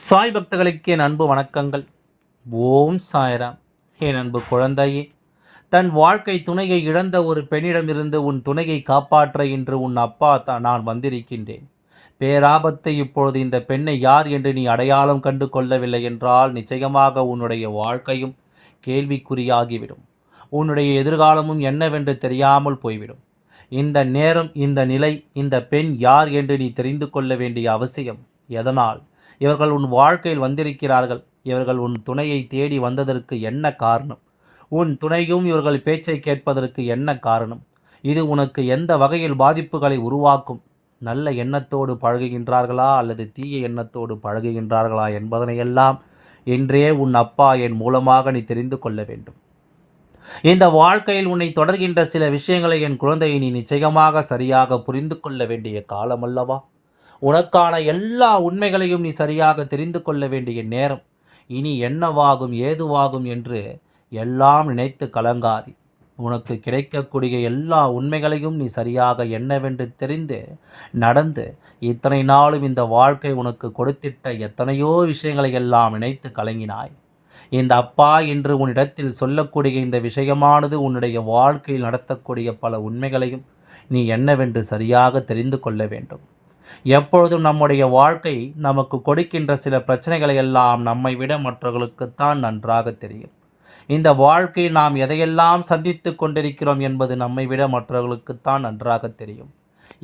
சாய் பக்தர்களுக்கு என் அன்பு வணக்கங்கள். ஓம் சாய்ராம். என் அன்பு குழந்தையே தன் வாழ்க்கை துணையை இழந்த ஒரு பெண்ணிடமிருந்து உன் துணையை காப்பாற்ற இன்று உன் அப்பா தான் நான் வந்திருக்கின்றேன். பேராபத்தை இப்பொழுது இந்த பெண்ணை யார் என்று நீ அடையாளம் கண்டு கொள்ளவில்லை என்றால் நிச்சயமாக உன்னுடைய வாழ்க்கையும் கேள்விக்குறியாகிவிடும். உன்னுடைய எதிர்காலமும் என்னவென்று தெரியாமல் போய்விடும். இந்த நேரம் இந்த நிலை இந்த பெண் யார் என்று நீ தெரிந்து கொள்ள வேண்டிய அவசியம் எதனால்? இவர்கள் உன் வாழ்க்கையில் வந்திருக்கிறார்கள். இவர்கள் உன் துணையை தேடி வந்ததற்கு என்ன காரணம்? உன் துணையும் இவர்கள் பேச்சை கேட்பதற்கு என்ன காரணம்? இது உனக்கு எந்த வகையில் பாதிப்புகளை உருவாக்கும்? நல்ல எண்ணத்தோடு பழகுகின்றார்களா அல்லது தீய எண்ணத்தோடு பழகுகின்றார்களா என்பதனையெல்லாம் என்றே உன் அப்பா என் மூலமாக நீ தெரிந்து கொள்ள வேண்டும். இந்த வாழ்க்கையில் உன்னை தொடர்கின்ற சில விஷயங்களை என் குழந்தையை நீ நிச்சயமாக சரியாக புரிந்து கொள்ள வேண்டிய காலம் அல்லவா உனக்கான எல்லா உண்மைகளையும் நீ சரியாக தெரிந்து கொள்ள வேண்டிய நேரம். இனி என்னவாகும் ஏதுவாகும் என்று எல்லாம் நினைத்து கலங்காதி. உனக்கு கிடைக்கக்கூடிய எல்லா உண்மைகளையும் நீ சரியாக என்னவென்று தெரிந்து நடந்து இத்தனை நாளும் இந்த வாழ்க்கை உனக்கு கொடுத்திட்ட எத்தனையோ விஷயங்களை எல்லாம் நினைத்து கலங்கினாய். இந்த அப்பா என்று உன்னிடத்தில் சொல்லக்கூடிய இந்த விஷயமானது உன்னுடைய வாழ்க்கையில் நடத்தக்கூடிய பல உண்மைகளையும் நீ என்னவென்று சரியாக தெரிந்து கொள்ள வேண்டும். எப்பொழுதும் நம்முடைய வாழ்க்கை நமக்கு கொடுக்கின்ற சில பிரச்சனைகளை எல்லாம் நம்மை விட மற்றவர்களுக்குத்தான் நன்றாக தெரியும். இந்த வாழ்க்கை நாம் எதையெல்லாம் சந்தித்து கொண்டிருக்கிறோம் என்பது நம்மை விட மற்றவர்களுக்குத்தான் நன்றாக தெரியும்.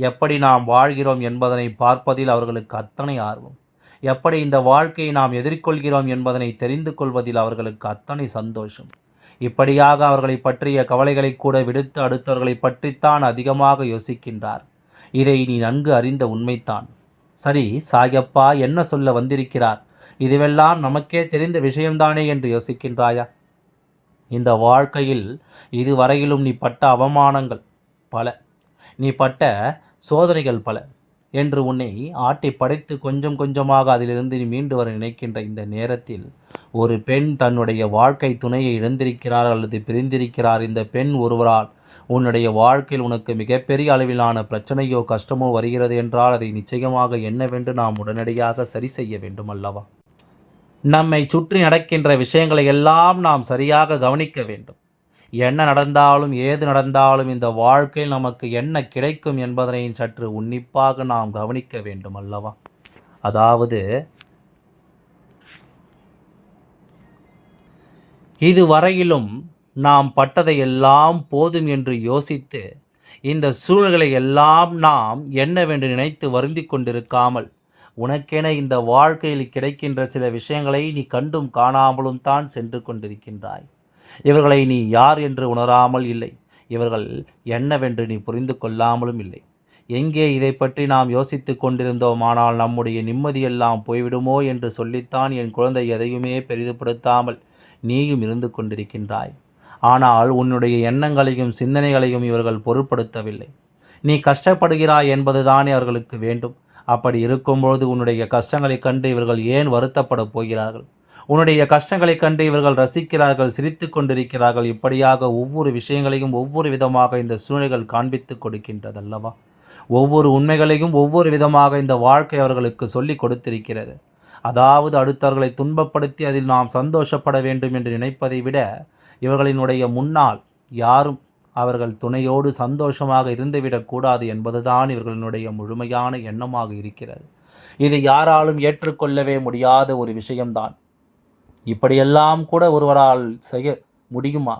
எப்படி நாம் வாழ்கிறோம் என்பதனை பார்ப்பதில் அவர்களுக்கு அத்தனை ஆர்வம். எப்படி இந்த வாழ்க்கையை நாம் எதிர்கொள்கிறோம் என்பதனை தெரிந்து கொள்வதில் அவர்களுக்கு அத்தனை சந்தோஷம். இப்படியாக அவர்களை பற்றிய கவலைகளை கூட விடுத்து அடுத்தவர்களை பற்றித்தான் அதிகமாக யோசிக்கின்றார். இதை நீ நன்கு அறிந்த உண்மைத்தான் சரி சாயப்பா என்ன சொல்ல வந்திருக்கிறார்? இதுவெல்லாம் நமக்கே தெரிந்த விஷயம்தானே என்று யோசிக்கின்றாயா? இந்த வாழ்க்கையில் இதுவரையிலும் நீ பட்ட அவமானங்கள் பல. நீ பட்ட சோதனைகள் பல. என்று உன்னை ஆட்டி படைத்து கொஞ்சம் கொஞ்சமாக அதிலிருந்து நீ மீண்டு வர நினைக்கின்ற இந்த நேரத்தில் ஒரு பெண் தன்னுடைய வாழ்க்கை துணையை இழந்திருக்கிறார் அல்லது பிரிந்திருக்கிறார். இந்த பெண் ஒருவரால் உன்னுடைய வாழ்க்கையில் உனக்கு மிகப்பெரிய அளவிலான பிரச்சனையோ கஷ்டமோ வருகிறது என்றால் அதை நிச்சயமாக என்னவென்று நாம் உடனடியாக சரி செய்ய வேண்டும் அல்லவா? நம்மை சுற்றி நடக்கின்ற விஷயங்களை எல்லாம் நாம் சரியாக கவனிக்க வேண்டும். என்ன நடந்தாலும் ஏது நடந்தாலும் இந்த வாழ்க்கையில் நமக்கு என்ன கிடைக்கும் என்பதனை சற்று உன்னிப்பாக நாம் கவனிக்க வேண்டும் அல்லவா? அதாவது இதுவரையிலும் நாம் பட்டதையெல்லாம் போதும் என்று யோசித்து இந்த சூழ்நிலை எல்லாம் நாம் என்னவென்று நினைத்து வருந்தி கொண்டிருக்காமல் உனக்கென இந்த வாழ்க்கையில் கிடைக்கின்ற சில விஷயங்களை நீ கண்டும் காணாமலும் தான் சென்று கொண்டிருக்கின்றாய். இவர்களை நீ யார் என்று உணராமல் இல்லை. இவர்கள் என்னவென்று நீ புரிந்து கொள்ளாமலும் இல்லை. எங்கே இதை பற்றி நாம் யோசித்து கொண்டிருந்தோம் ஆனால் நம்முடைய நிம்மதியெல்லாம் போய்விடுமோ என்று சொல்லித்தான் என் குழந்தை எதையுமே பெரிதுபடுத்தாமல் நீயும் இருந்து கொண்டிருக்கின்றாய். ஆனால் உன்னுடைய எண்ணங்களையும் சிந்தனைகளையும் இவர்கள் பொருட்படுத்தவில்லை. நீ கஷ்டப்படுகிறாய் என்பதுதானே அவர்களுக்கு வேண்டும். அப்படி இருக்கும்பொழுது உன்னுடைய கஷ்டங்களைக் கண்டு இவர்கள் ஏன் வருத்தப்பட போகிறார்கள்? உன்னுடைய கஷ்டங்களைக் கண்டு இவர்கள் ரசிக்கிறார்கள் சிரித்து கொண்டிருக்கிறார்கள். இப்படியாக ஒவ்வொரு விஷயங்களையும் ஒவ்வொரு விதமாக இந்த சூழ்நிலைகள் காண்பித்து கொடுக்கின்றதல்லவா? ஒவ்வொரு உண்மைகளையும் ஒவ்வொரு விதமாக இந்த வாழ்க்கை அவர்களுக்கு சொல்லி கொடுத்திருக்கிறது. அதாவது அடுத்தவர்களை துன்பப்படுத்தி அதில் நாம் சந்தோஷப்பட வேண்டும் என்று நினைப்பதை விட இவர்களினுடைய முன்னால் யாரும் அவர்கள் துணையோடு சந்தோஷமாக இருந்துவிடக்கூடாது என்பதுதான் இவர்களினுடைய முழுமையான எண்ணமாக இருக்கிறது. இது யாராலும் ஏற்றுக்கொள்ளவே முடியாத ஒரு விஷயம்தான். இப்படியெல்லாம் கூட ஒருவரால் செய்ய முடியுமா?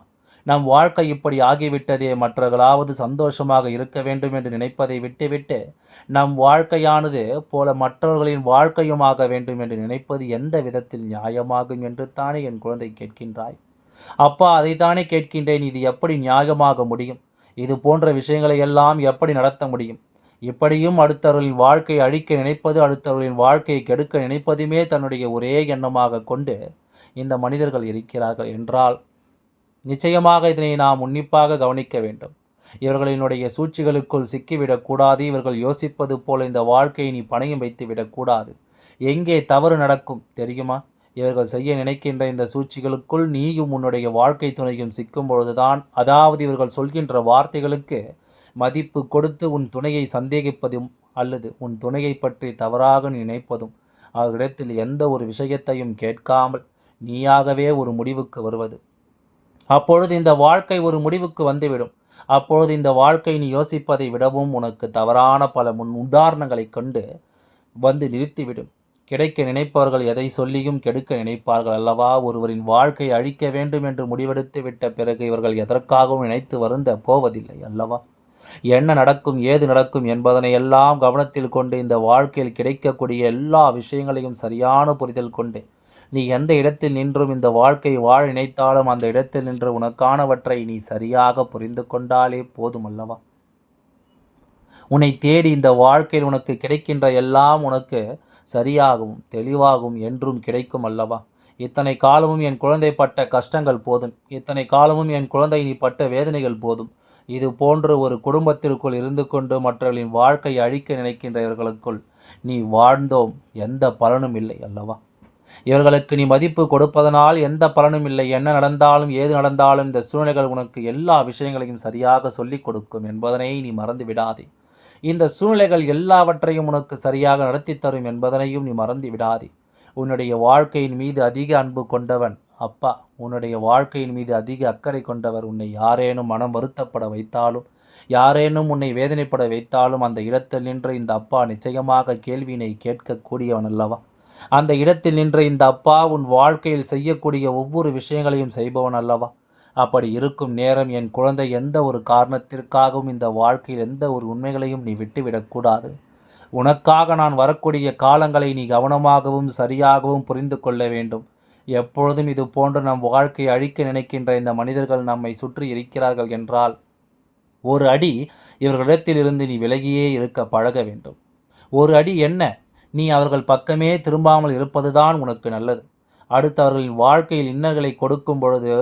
நம் வாழ்க்கை இப்படி ஆகிவிட்டதே மற்றவர்களாவது சந்தோஷமாக இருக்க வேண்டும் என்று நினைப்பதை விட்டுவிட்டு நம் வாழ்க்கையானது போல மற்றவர்களின் வாழ்க்கையுமாக வேண்டும் என்று நினைப்பது எந்த விதத்தில் நியாயமாகும் என்று தானே என் குழந்தை கேட்கின்றாய்? அப்பா அதைத்தானே கேட்கின்றேன். இது எப்படி நியாயமாக முடியும்? இது போன்ற விஷயங்களை எல்லாம் எப்படி நடத்த முடியும்? இப்படியும் அடுத்தவர்களின் வாழ்க்கையை அழிக்க நினைப்பது அடுத்தவர்களின் வாழ்க்கையை கெடுக்க நினைப்பதுமே தன்னுடைய ஒரே எண்ணமாக கொண்டு இந்த மனிதர்கள் இருக்கிறார்கள் என்றால் நிச்சயமாக இதனை நாம் உன்னிப்பாக கவனிக்க வேண்டும். இவர்களினுடைய சூழ்ச்சிகளுக்குள் சிக்கிவிடக்கூடாது இவர்கள் யோசிப்பது போல இந்த வாழ்க்கையை நீ பணையும் வைத்து விடக்கூடாது எங்கே தவறு நடக்கும் தெரியுமா? இவர்கள் செய்ய நினைக்கின்ற இந்த சூழ்ச்சிகளுக்குள் நீயும் உன்னுடைய வாழ்க்கை துணையும் சிக்கும் பொழுதுதான் அதாவது இவர்கள் சொல்கின்ற வார்த்தைகளுக்கு மதிப்பு கொடுத்து உன் துணையை சந்தேகிப்பதும் அல்லது உன் துணையை பற்றி தவறாக நினைப்பதும் அவர்களிடத்தில் எந்த ஒரு விஷயத்தையும் கேட்காமல் நீயாகவே ஒரு முடிவுக்கு வருவது. அப்பொழுது இந்த வாழ்க்கை ஒரு முடிவுக்கு வந்துவிடும். அப்பொழுது இந்த வாழ்க்கை நீ யோசிப்பதை விடவும் உனக்கு தவறான பல முன் உதாரணங்களை கொண்டு வந்து நிறுத்திவிடும். கிடைக்க நினைப்பவர்கள் எதை சொல்லியும் கெடுக்க நினைப்பார்கள் அல்லவா? ஒருவரின் வாழ்க்கை அழிக்க வேண்டும் என்று முடிவெடுத்து விட்ட பிறகு இவர்கள் எதற்காகவும் நினைத்து வருந்த போவதில்லை அல்லவா? என்ன நடக்கும் ஏது நடக்கும் என்பதனை எல்லாம் கவனத்தில் கொண்டு இந்த வாழ்க்கையில் கிடைக்கக்கூடிய எல்லா விஷயங்களையும் சரியான புரிதல் கொண்டு நீ எந்த இடத்தில் நின்றும் இந்த வாழ்க்கை வாழ நினைத்தாலும் அந்த இடத்தில் நின்று உனக்கானவற்றை நீ சரியாக புரிந்து கொண்டாலே போதும் அல்லவா உன்னை தேடி இந்த வாழ்க்கையில் உனக்கு கிடைக்கின்ற எல்லாம் உனக்கு சரியாகவும் தெளிவாகவும் என்றும் கிடைக்கும் அல்லவா இத்தனை காலமும் என் குழந்தை பட்ட கஷ்டங்கள் போதும். இத்தனை காலமும் என் குழந்தை நீ பட்ட வேதனைகள் போதும். இது போன்று ஒரு குடும்பத்திற்குள் இருந்து கொண்டு மற்றவர்களின் வாழ்க்கை அழிக்க நினைக்கின்ற இவர்களுக்குள் நீ வாழ்ந்தோம். எந்த பலனும் இல்லை அல்லவா? இவர்களுக்கு நீ மதிப்பு கொடுப்பதனால் எந்த பலனும் இல்லை. என்ன நடந்தாலும் ஏது நடந்தாலும் இந்த சூழ்நிலைகள் உனக்கு எல்லா விஷயங்களையும் சரியாக சொல்லிக் கொடுக்கும் என்பதனை நீ மறந்து விடாதே இந்த சூழ்நிலைகள் எல்லாவற்றையும் உனக்கு சரியாக நடத்தி தரும் என்பதனையும் நீ மறந்து விடாதே உன்னுடைய வாழ்க்கையின் மீது அதிக அன்பு கொண்டவன் அப்பா. உன்னுடைய வாழ்க்கையின் மீது அதிக அக்கறை கொண்டவர் உன்னை யாரேனும் மனம் வருத்தப்பட வைத்தாலும் யாரேனும் உன்னை வேதனைப்பட வைத்தாலும் அந்த இடத்தில் நின்று இந்த அப்பா நிச்சயமாக கேள்வியினை கேட்கக்கூடியவன் அல்லவா? அந்த இடத்தில் நின்ற இந்த அப்பா உன் வாழ்க்கையில் செய்யக்கூடிய ஒவ்வொரு விஷயங்களையும் செய்பவன் அல்லவா? அப்படி இருக்கும் நேரம் என் குழந்தை எந்த ஒரு காரணத்திற்காகவும் இந்த வாழ்க்கையில் எந்த ஒரு உண்மைகளையும் நீ விட்டுவிடக்கூடாது உனக்காக நான் வரக்கூடிய காலங்களை நீ கவனமாகவும் சரியாகவும் புரிந்து கொள்ள வேண்டும். எப்பொழுதும் இது போன்று நம் வாழ்க்கையை அழிக்க நினைக்கின்ற இந்த மனிதர்கள் நம்மை சுற்றி இருக்கிறார்கள் என்றால் ஒரு அடி இவர்களிடத்திலிருந்து நீ விலகியே இருக்க பழக வேண்டும். ஒரு அடி என்ன? நீ அவர்கள் பக்கமே திரும்பாமல் இருப்பதுதான் உனக்கு நல்லது. அடுத்தவர்களின் வாழ்க்கையில் இன்னல்களை கொடுக்கும் பொழுது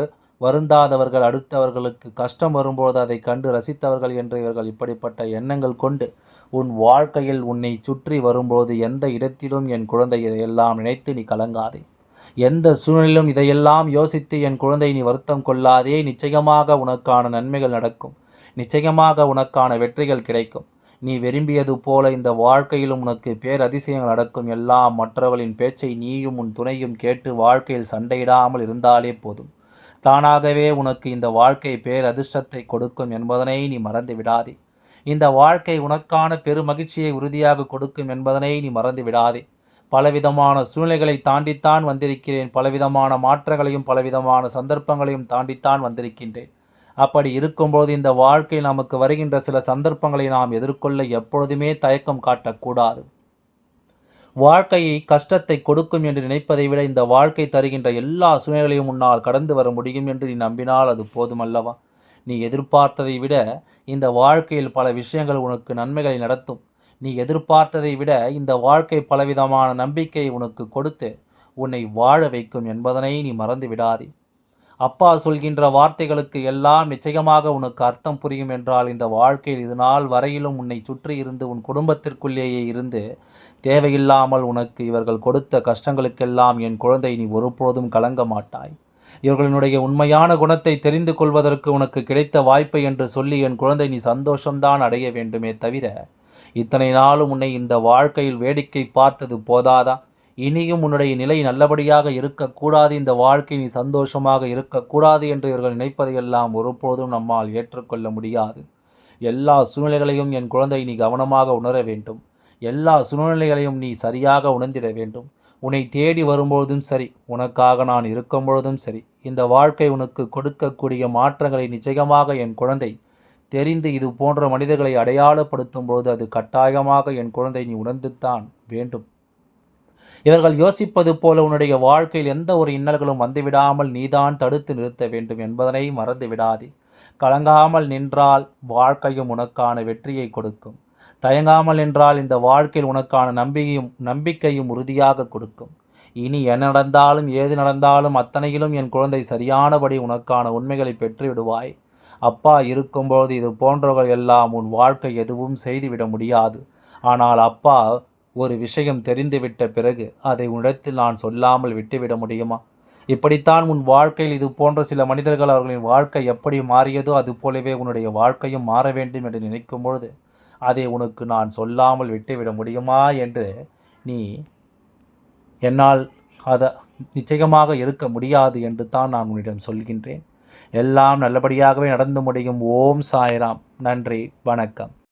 வருந்தாதவர்கள் அடுத்தவர்களுக்கு கஷ்டம் வரும்போது அதை கண்டு ரசித்தவர்கள் என்று இவர்கள் இப்படிப்பட்ட எண்ணங்கள் கொண்டு உன் வாழ்க்கையில் உன்னை சுற்றி வரும்போது எந்த இடத்திலும் என் குழந்தை இதையெல்லாம் நினைத்து நீ கலங்காதே. எந்த சூழ்நிலையிலும் இதையெல்லாம் யோசித்து என் குழந்தை நீ வருத்தம் கொள்ளாதே. நிச்சயமாக உனக்கான நன்மைகள் நடக்கும். நிச்சயமாக உனக்கான வெற்றிகள் கிடைக்கும். நீ விரும்பியது போல இந்த வாழ்க்கையிலும் உனக்கு பேரதிசயங்கள் நடக்கும். எல்லாம் மற்றவர்களின் பேச்சை நீயும் உன் துணையும் கேட்டு வாழ்க்கையில் சண்டையிடாமல் இருந்தாலே போதும். தானாகவே உனக்கு இந்த வாழ்க்கை பேரதிர்ஷ்டத்தை கொடுக்கும் என்பதனை நீ மறந்து விடாதே. இந்த வாழ்க்கை உனக்கான பெருமகிழ்ச்சியை உறுதியாக கொடுக்கும் என்பதனை நீ மறந்து விடாதே. பலவிதமான சூழ்நிலைகளை தாண்டித்தான் வந்திருக்கிறேன். பலவிதமான மாற்றங்களையும் பலவிதமான சந்தர்ப்பங்களையும் தாண்டித்தான் வந்திருக்கின்றேன். அப்படி இருக்கும்போது இந்த வாழ்க்கை நமக்கு வருகின்ற சில சந்தர்ப்பங்களை நாம் எதிர்கொள்ள எப்பொழுதுமே தயக்கம் காட்டக்கூடாது. வாழ்க்கையை கஷ்டத்தை கொடுக்கும் என்று நினைப்பதை விட இந்த வாழ்க்கை தருகின்ற எல்லா சூழ்நிலையும் உன்னால் கடந்து வர முடியும் என்று நீ நம்பினால் அது போதுமல்லவா நீ எதிர்பார்த்ததை விட இந்த வாழ்க்கையில் பல விஷயங்கள் உனக்கு நன்மைகளை நடத்தும். நீ எதிர்பார்த்ததை விட இந்த வாழ்க்கை பலவிதமான நம்பிக்கையை உனக்கு கொடுத்து உன்னை வாழ வைக்கும் என்பதனை நீ மறந்து விடாதே. அப்பா சொல்கின்ற வார்த்தைகளுக்கு எல்லாம் நிச்சயமாக உனக்கு அர்த்தம் புரியும் என்றால் இந்த வாழ்க்கையில் இது நாள் வரையிலும் உன்னை சுற்றி இருந்து உன் குடும்பத்திற்குள்ளேயே இருந்து தேவையில்லாமல் உனக்கு இவர்கள் கொடுத்த கஷ்டங்களுக்கெல்லாம் என் குழந்தை நீ ஒருபோதும் கலங்க மாட்டாய். இவர்களினுடைய உண்மையான குணத்தை தெரிந்து கொள்வதற்கு உனக்கு கிடைத்த வாய்ப்பை என்று சொல்லி என் குழந்தை நீ சந்தோஷம்தான் அடைய வேண்டுமே தவிர இத்தனை நாளும் உன்னை இந்த வாழ்க்கையில் வேடிக்கை பார்த்தது போதாதா? இனியும் உன்னுடைய நிலை நல்லபடியாக இருக்கக்கூடாது. இந்த வாழ்க்கை நீ சந்தோஷமாக இருக்கக்கூடாது என்று இவர்கள் நினைப்பதையெல்லாம் ஒருபோதும் நம்மால் ஏற்றுக்கொள்ள முடியாது. எல்லா சூழ்நிலைகளையும் என் குழந்தை நீ கவனமாக உணர வேண்டும். எல்லா சூழ்நிலைகளையும் நீ சரியாக உணர்ந்திட வேண்டும். உன்னை தேடி வரும்பொழுதும் சரி உனக்காக நான் இருக்கும் பொழுதும் சரி. இந்த வாழ்க்கை உனக்கு கொடுக்கக்கூடிய மாற்றங்களை நிச்சயமாக என் குழந்தை தெரிந்து இது போன்ற மனிதர்களை அடையாளப்படுத்தும் பொழுது அது கட்டாயமாக என் குழந்தை நீ உணர்ந்துத்தான் வேண்டும். இவர்கள் யோசிப்பது போல உன்னுடைய வாழ்க்கையில் எந்த ஒரு இன்னல்களும் வந்துவிடாமல் நீதான் தடுத்து நிறுத்த வேண்டும் என்பதனை மறந்து விடாதே. கலங்காமல் நின்றால் வாழ்க்கையும் உனக்கான வெற்றியை கொடுக்கும். தயங்காமல் நின்றால் இந்த வாழ்க்கையில் உனக்கான நம்பிக்கையும் நம்பிக்கையும் உறுதியாக கொடுக்கும். இனி என்ன நடந்தாலும் ஏது நடந்தாலும் அத்தனையிலும் என் குழந்தை சரியானபடி உனக்கான உண்மைகளை பெற்று விடுவாய். அப்பா இருக்கும்போது இது போன்றவர்கள் எல்லாம் உன் வாழ்க்கை எதுவும் செய்துவிட முடியாது. ஆனால் அப்பா ஒரு விஷயம் தெரிந்துவிட்ட பிறகு அதை உன்னிடத்தில் நான் சொல்லாமல் விட்டுவிட முடியுமா? இப்படித்தான் உன் வாழ்க்கையில் இது போன்ற சில மனிதர்கள் அவர்களின் வாழ்க்கை எப்படி மாறியதோ அது போலவே உன்னுடைய வாழ்க்கையும் மாற வேண்டும் என்று நினைக்கும் பொழுது அதை உனக்கு நான் சொல்லாமல் விட்டுவிட முடியுமா என்று நீ என்னால் அதை நிச்சயமாக இருக்க முடியாது என்று தான் நான் உன்னிடம் சொல்கின்றேன். எல்லாம் நல்லபடியாகவே நடந்து முடியும். ஓம் சாய்ராம். நன்றி. வணக்கம்.